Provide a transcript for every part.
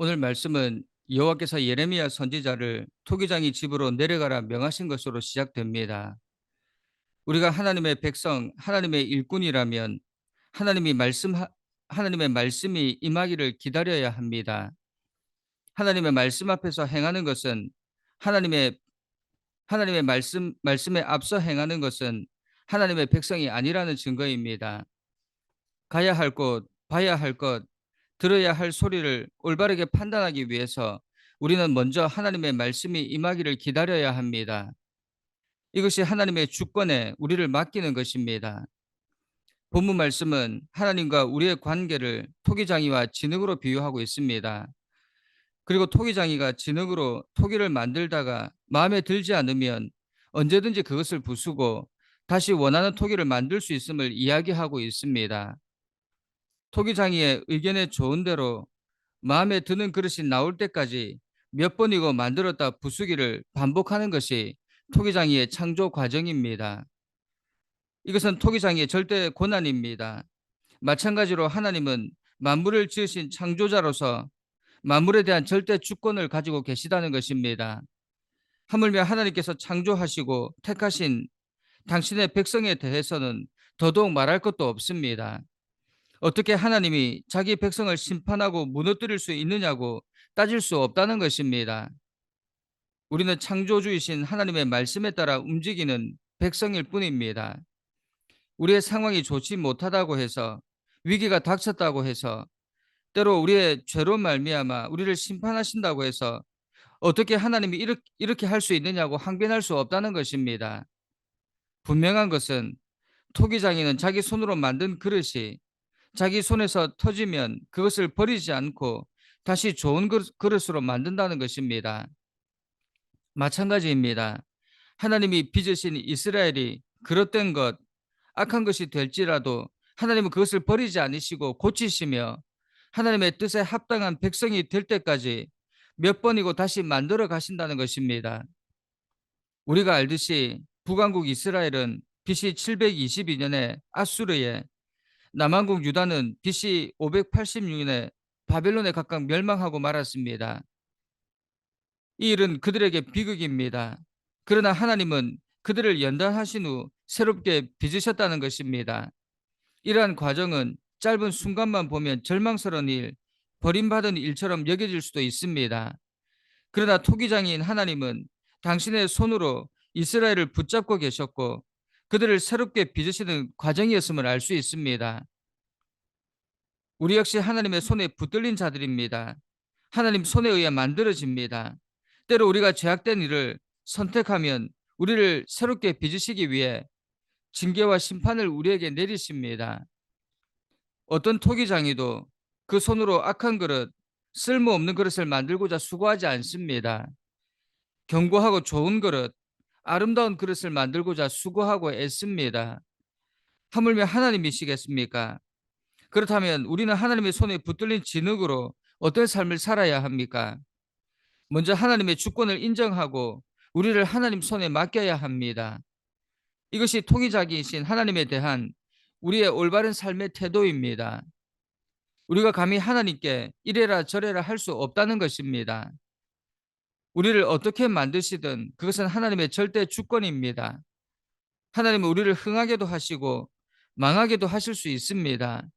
오늘 말씀은 여호와께서 예레미야 선지자를 토기장이 집으로 내려가라 명하신 것으로 시작됩니다. 우리가 하나님의 백성, 하나님의 일꾼이라면 하나님이 말씀 하나님의 말씀이 임하기를 기다려야 합니다. 하나님의 말씀 앞에서 행하는 것은 하나님의 하나님의 말씀 말씀에 앞서 행하는 것은 하나님의 백성이 아니라는 증거입니다. 가야 할 곳, 봐야 할 것, 들어야 할 소리를 올바르게 판단하기 위해서 우리는 먼저 하나님의 말씀이 임하기를 기다려야 합니다. 이것이 하나님의 주권에 우리를 맡기는 것입니다. 본문 말씀은 하나님과 우리의 관계를 토기장이와 진흙으로 비유하고 있습니다. 그리고 토기장이가 진흙으로 토기를 만들다가 마음에 들지 않으면 언제든지 그것을 부수고 다시 원하는 토기를 만들 수 있음을 이야기하고 있습니다. 토기장이의 의견에 좋은 대로 마음에 드는 그릇이 나올 때까지 몇 번이고 만들었다 부수기를 반복하는 것이 토기장이의 창조 과정입니다. 이것은 토기장이의 절대 고난입니다. 마찬가지로 하나님은 만물을 지으신 창조자로서 만물에 대한 절대 주권을 가지고 계시다는 것입니다. 하물며 하나님께서 창조하시고 택하신 당신의 백성에 대해서는 더더욱 말할 것도 없습니다. 어떻게 하나님이 자기 백성을 심판하고 무너뜨릴 수 있느냐고 따질 수 없다는 것입니다. 우리는 창조주이신 하나님의 말씀에 따라 움직이는 백성일 뿐입니다. 우리의 상황이 좋지 못하다고 해서 위기가 닥쳤다고 해서 때로 우리의 죄로 말미암아 우리를 심판하신다고 해서 어떻게 하나님이 이렇게 할수 있느냐고 항변할 수 없다는 것입니다. 분명한 것은 토기장이는 자기 손으로 만든 그릇이 자기 손에서 터지면 그것을 버리지 않고 다시 좋은 그릇으로 만든다는 것입니다. 마찬가지입니다. 하나님이 빚으신 이스라엘이 그릇된 것, 악한 것이 될지라도 하나님은 그것을 버리지 않으시고 고치시며 하나님의 뜻에 합당한 백성이 될 때까지 몇 번이고 다시 만들어 가신다는 것입니다. 우리가 알듯이 북왕국 이스라엘은 BC 722년에 아수르에 남한국 유다는 BC 586년에 바벨론에 각각 멸망하고 말았습니다. 이 일은 그들에게 비극입니다. 그러나 하나님은 그들을 연단하신 후 새롭게 빚으셨다는 것입니다. 이러한 과정은 짧은 순간만 보면 절망스러운 일, 버림받은 일처럼 여겨질 수도 있습니다. 그러나 토기장인 하나님은 당신의 손으로 이스라엘을 붙잡고 계셨고 그들을 새롭게 빚으시는 과정이었음을 알 수 있습니다. 우리 역시 하나님의 손에 붙들린 자들입니다. 하나님 손에 의해 만들어집니다. 때로 우리가 죄악된 일을 선택하면 우리를 새롭게 빚으시기 위해 징계와 심판을 우리에게 내리십니다. 어떤 토기장이도 그 손으로 악한 그릇, 쓸모없는 그릇을 만들고자 수고하지 않습니다. 견고하고 좋은 그릇, 아름다운 그릇을 만들고자 수고하고 애씁니다. 하물며 하나님이시겠습니까? 그렇다면 우리는 하나님의 손에 붙들린 진흙으로 어떤 삶을 살아야 합니까? 먼저 하나님의 주권을 인정하고 우리를 하나님 손에 맡겨야 합니다. 이것이 통의자기이신 하나님에 대한 우리의 올바른 삶의 태도입니다. 우리가 감히 하나님께 이래라 저래라 할 수 없다는 것입니다. 우리를 어떻게 만드시든 그것은 하나님의 절대 주권입니다. 하나님은 우리를 흥하게도 하시고 망하게도 하실 수 있습니다.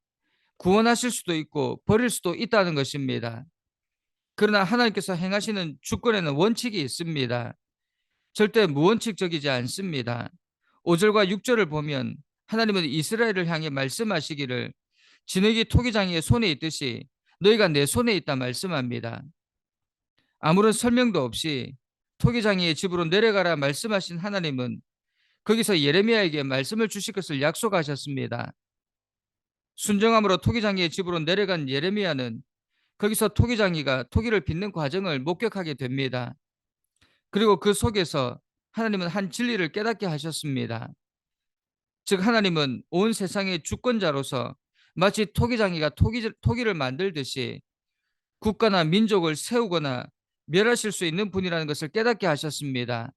구원하실 수도 있고 버릴 수도 있다는 것입니다. 그러나 하나님께서 행하시는 주권에는 원칙이 있습니다. 절대 무원칙적이지 않습니다. 5절과 6절을 보면 하나님은 이스라엘을 향해 말씀하시기를 진흙이 토기장이의 손에 있듯이 너희가 내 손에 있다 말씀합니다. 아무런 설명도 없이 토기장이의 집으로 내려가라 말씀하신 하나님은 거기서 예레미야에게 말씀을 주실 것을 약속하셨습니다. 순정함으로 토기장이의 집으로 내려간 예레미야는 거기서 토기장이가 토기를 빚는 과정을 목격하게 됩니다. 그리고 그 속에서 하나님은 한 진리를 깨닫게 하셨습니다. 즉 하나님은 온 세상의 주권자로서 마치 토기장이가 토기, 토기를 만들듯이 국가나 민족을 세우거나 멸하실 수 있는 분이라는 것을 깨닫게 하셨습니다.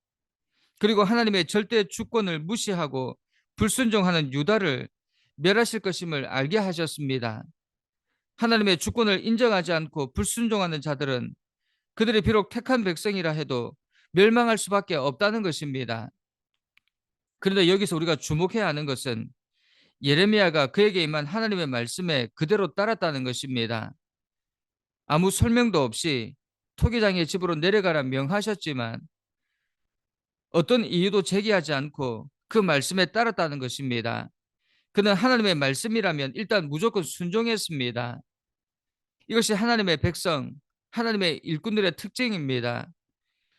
그리고 하나님의 절대 주권을 무시하고 불순종하는 유다를 멸하실 것임을 알게 하셨습니다. 하나님의 주권을 인정하지 않고 불순종하는 자들은 그들이 비록 택한 백성이라 해도 멸망할 수밖에 없다는 것입니다. 그런데 여기서 우리가 주목해야 하는 것은 예레미야가 그에게 임한 하나님의 말씀에 그대로 따랐다는 것입니다. 아무 설명도 없이 토기장의 집으로 내려가라 명하셨지만 어떤 이유도 제기하지 않고 그 말씀에 따랐다는 것입니다. 그는 하나님의 말씀이라면 일단 무조건 순종했습니다. 이것이 하나님의 백성, 하나님의 일꾼들의 특징입니다.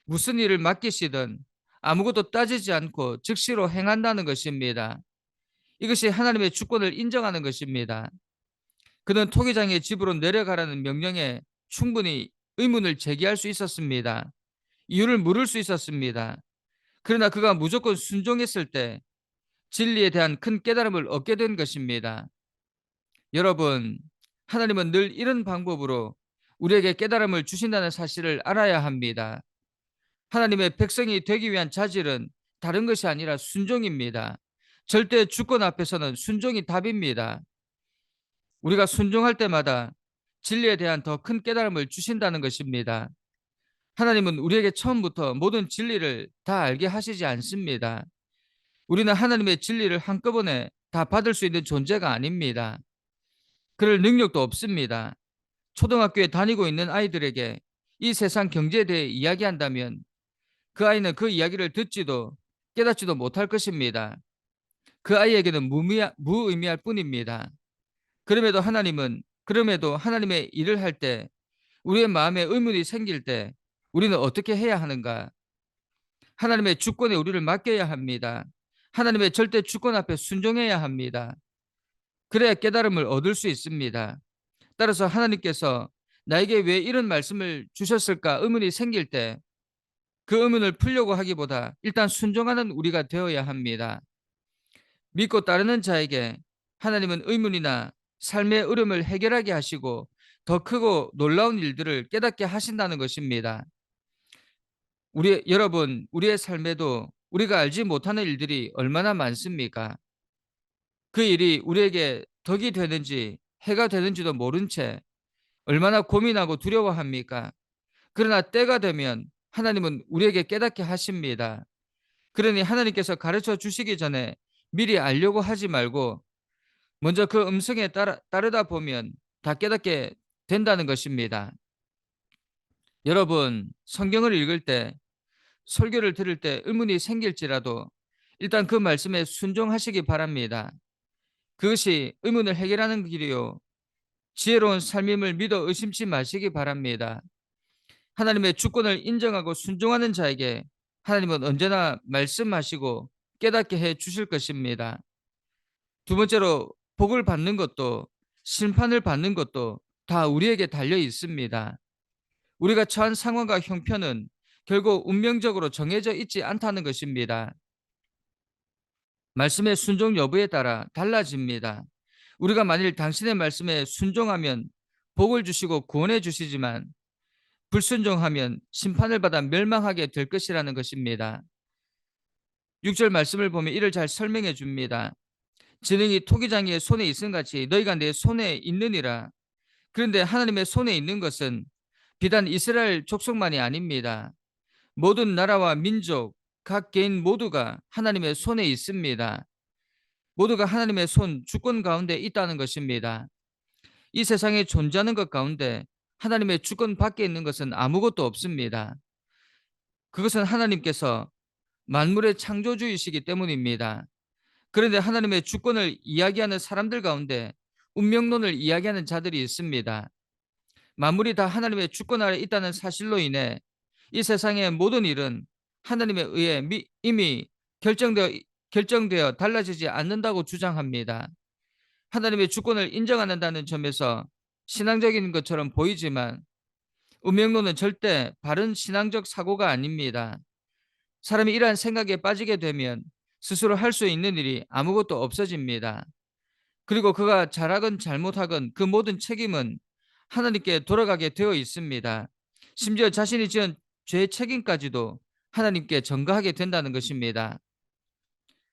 무슨 일을 맡기시든 아무것도 따지지 않고 즉시로 행한다는 것입니다. 이것이 하나님의 주권을 인정하는 것입니다. 그는 토기장의 집으로 내려가라는 명령에 충분히 의문을 제기할 수 있었습니다. 이유를 물을 수 있었습니다. 그러나 그가 무조건 순종했을 때 진리에 대한 큰 깨달음을 얻게 된 것입니다. 여러분, 하나님은 늘 이런 방법으로 우리에게 깨달음을 주신다는 사실을 알아야 합니다. 하나님의 백성이 되기 위한 자질은 다른 것이 아니라 순종입니다. 절대 주권 앞에서는 순종이 답입니다. 우리가 순종할 때마다 진리에 대한 더 큰 깨달음을 주신다는 것입니다. 하나님은 우리에게 처음부터 모든 진리를 다 알게 하시지 않습니다. 우리는 하나님의 진리를 한꺼번에 다 받을 수 있는 존재가 아닙니다. 그럴 능력도 없습니다. 초등학교에 다니고 있는 아이들에게 이 세상 경제에 대해 이야기한다면 그 아이는 그 이야기를 듣지도 깨닫지도 못할 것입니다. 그 아이에게는 무의미할 뿐입니다. 그럼에도 하나님은 그럼에도 하나님의 일을 할 때 우리의 마음에 의문이 생길 때 우리는 어떻게 해야 하는가? 하나님의 주권에 우리를 맡겨야 합니다. 하나님의 절대 주권 앞에 순종해야 합니다. 그래야 깨달음을 얻을 수 있습니다. 따라서 하나님께서 나에게 왜 이런 말씀을 주셨을까 의문이 생길 때 그 의문을 풀려고 하기보다 일단 순종하는 우리가 되어야 합니다. 믿고 따르는 자에게 하나님은 의문이나 삶의 어려움을 해결하게 하시고 더 크고 놀라운 일들을 깨닫게 하신다는 것입니다. 우리 여러분, 우리의 삶에도 우리가 알지 못하는 일들이 얼마나 많습니까? 그 일이 우리에게 덕이 되는지 해가 되는지도 모른 채 얼마나 고민하고 두려워합니까? 그러나 때가 되면 하나님은 우리에게 깨닫게 하십니다. 그러니 하나님께서 가르쳐 주시기 전에 미리 알려고 하지 말고 먼저 그 음성에 따라, 따르다 보면 다 깨닫게 된다는 것입니다. 여러분, 성경을 읽을 때, 설교를 들을 때 의문이 생길지라도 일단 그 말씀에 순종하시기 바랍니다. 그것이 의문을 해결하는 길이요. 지혜로운 삶임을 믿어 의심치 마시기 바랍니다. 하나님의 주권을 인정하고 순종하는 자에게 하나님은 언제나 말씀하시고 깨닫게 해 주실 것입니다. 두 번째로 복을 받는 것도 심판을 받는 것도 다 우리에게 달려 있습니다. 우리가 처한 상황과 형편은 결국 운명적으로 정해져 있지 않다는 것입니다. 말씀의 순종 여부에 따라 달라집니다. 우리가 만일 당신의 말씀에 순종하면 복을 주시고 구원해 주시지만 불순종하면 심판을 받아 멸망하게 될 것이라는 것입니다. 6절 말씀을 보면 이를 잘 설명해 줍니다. 지능이 토기장이의 손에 있음 같이 너희가 내 손에 있느니라. 그런데 하나님의 손에 있는 것은 비단 이스라엘 족속만이 아닙니다. 모든 나라와 민족, 각 개인 모두가 하나님의 손에 있습니다. 모두가 하나님의 손, 주권 가운데 있다는 것입니다. 이 세상에 존재하는 것 가운데 하나님의 주권 밖에 있는 것은 아무것도 없습니다. 그것은 하나님께서 만물의 창조주이시기 때문입니다. 그런데 하나님의 주권을 이야기하는 사람들 가운데 운명론을 이야기하는 자들이 있습니다. 만물이 다 하나님의 주권 아래 있다는 사실로 인해 이 세상의 모든 일은 하나님에 의해 이미 결정되어 결정되어 달라지지 않는다고 주장합니다. 하나님의 주권을 인정 않는다는 점에서 신앙적인 것처럼 보이지만 운명론은 절대 바른 신앙적 사고가 아닙니다. 사람이 이러한 생각에 빠지게 되면 스스로 할 수 있는 일이 아무것도 없어집니다. 그리고 그가 잘하건 잘못하건 그 모든 책임은 하나님께 돌아가게 되어 있습니다. 심지어 자신이 지은 죄의 책임까지도 하나님께 전가하게 된다는 것입니다.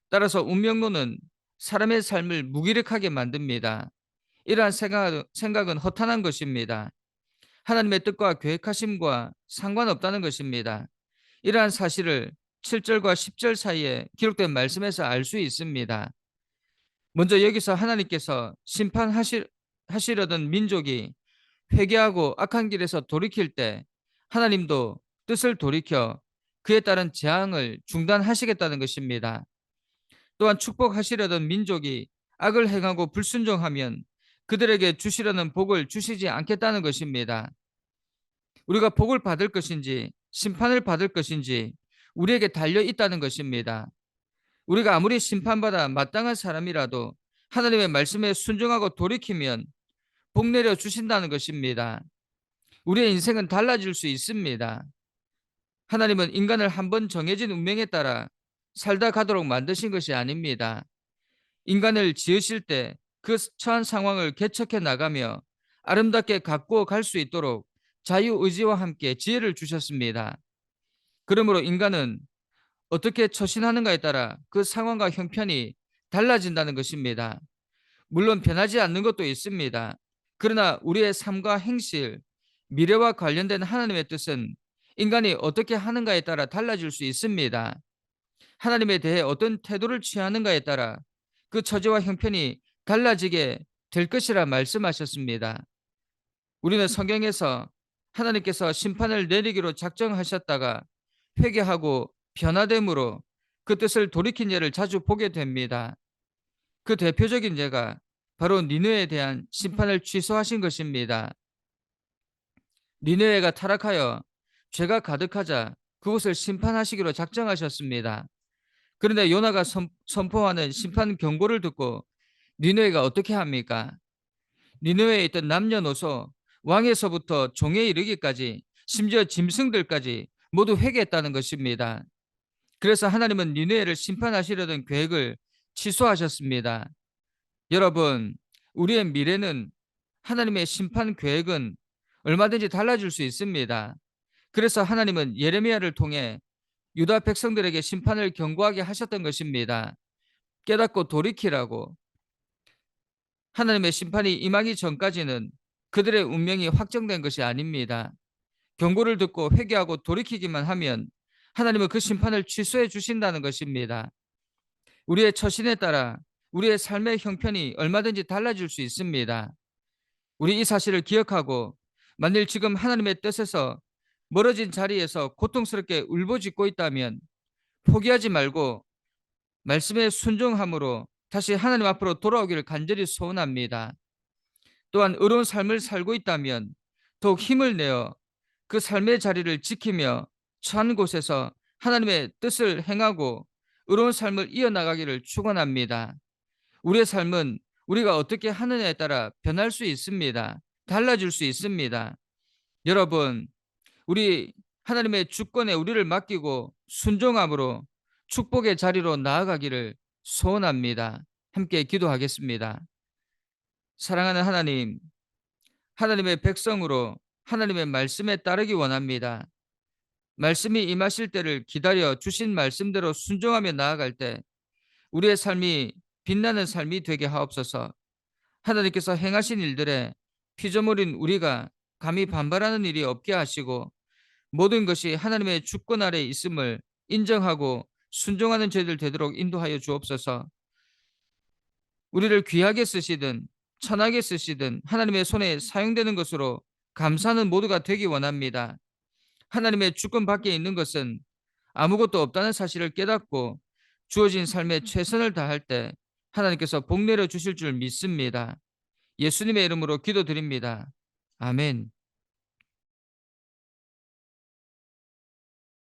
따라서 운명론은 사람의 삶을 무기력하게 만듭니다. 이러한 생각, 생각은 허탄한 것입니다. 하나님의 뜻과 계획하심과 상관없다는 것입니다. 이러한 사실을 7절과 10절 사이에 기록된 말씀에서 알 수 있습니다. 먼저 여기서 하나님께서 심판하시려던 민족이 회개하고 악한 길에서 돌이킬 때 하나님도 뜻을 돌이켜 그에 따른 재앙을 중단하시겠다는 것입니다. 또한 축복하시려던 민족이 악을 행하고 불순종하면 그들에게 주시려는 복을 주시지 않겠다는 것입니다. 우리가 복을 받을 것인지 심판을 받을 것인지 우리에게 달려 있다는 것입니다. 우리가 아무리 심판받아 마땅한 사람이라도 하나님의 말씀에 순종하고 돌이키면 복 내려 주신다는 것입니다. 우리의 인생은 달라질 수 있습니다. 하나님은 인간을 한 번 정해진 운명에 따라 살다 가도록 만드신 것이 아닙니다. 인간을 지으실 때 그 처한 상황을 개척해 나가며 아름답게 가꾸어 갈수 있도록 자유의지와 함께 지혜를 주셨습니다. 그러므로 인간은 어떻게 처신하는가에 따라 그 상황과 형편이 달라진다는 것입니다. 물론 변하지 않는 것도 있습니다. 그러나 우리의 삶과 행실, 미래와 관련된 하나님의 뜻은 인간이 어떻게 하는가에 따라 달라질 수 있습니다. 하나님에 대해 어떤 태도를 취하는가에 따라 그 처지와 형편이 달라지게 될 것이라 말씀하셨습니다. 우리는 성경에서 하나님께서 심판을 내리기로 작정하셨다가 회개하고 변화됨으로 그 뜻을 돌이킨 예를 자주 보게 됩니다. 그 대표적인 예가 바로 니느에 대한 심판을 취소하신 것입니다. 니느웨가 타락하여 죄가 가득하자 그곳을 심판하시기로 작정하셨습니다. 그런데 요나가 선포하는 심판 경고를 듣고 니느웨가 어떻게 합니까? 니느웨에 있던 남녀노소 왕에서부터 종에 이르기까지 심지어 짐승들까지 모두 회개했다는 것입니다. 그래서 하나님은 니느웨를 심판하시려던 계획을 취소하셨습니다. 여러분, 우리의 미래는 하나님의 심판 계획은 얼마든지 달라질 수 있습니다. 그래서 하나님은 예레미야를 통해 유다 백성들에게 심판을 경고하게 하셨던 것입니다. 깨닫고 돌이키라고 하나님의 심판이 임하기 전까지는 그들의 운명이 확정된 것이 아닙니다. 경고를 듣고 회개하고 돌이키기만 하면 하나님은 그 심판을 취소해 주신다는 것입니다. 우리의 처신에 따라 우리의 삶의 형편이 얼마든지 달라질 수 있습니다. 우리 이 사실을 기억하고 만일 지금 하나님의 뜻에서 멀어진 자리에서 고통스럽게 울부짖고 있다면 포기하지 말고 말씀에 순종함으로 다시 하나님 앞으로 돌아오기를 간절히 소원합니다. 또한 의로운 삶을 살고 있다면 더욱 힘을 내어 그 삶의 자리를 지키며 처한 곳에서 하나님의 뜻을 행하고 의로운 삶을 이어나가기를 축원합니다. 우리의 삶은 우리가 어떻게 하느냐에 따라 변할 수 있습니다. 달라질 수 있습니다. 여러분, 우리 하나님의 주권에 우리를 맡기고 순종함으로 축복의 자리로 나아가기를 소원합니다. 함께 기도하겠습니다. 사랑하는 하나님, 하나님의 백성으로 하나님의 말씀에 따르기 원합니다. 말씀이 임하실 때를 기다려 주신 말씀대로 순종하며 나아갈 때 우리의 삶이 빛나는 삶이 되게 하옵소서. 하나님께서 행하신 일들에 피조물인 우리가 감히 반발하는 일이 없게 하시고 모든 것이 하나님의 주권 아래 있음을 인정하고 순종하는 죄들 되도록 인도하여 주옵소서. 우리를 귀하게 쓰시든 천하게 쓰시든 하나님의 손에 사용되는 것으로 감사하는 모두가 되기 원합니다. 하나님의 주권 밖에 있는 것은 아무것도 없다는 사실을 깨닫고 주어진 삶에 최선을 다할 때 하나님께서 복 내려 주실 줄 믿습니다. 예수님의 이름으로 기도드립니다. 아멘.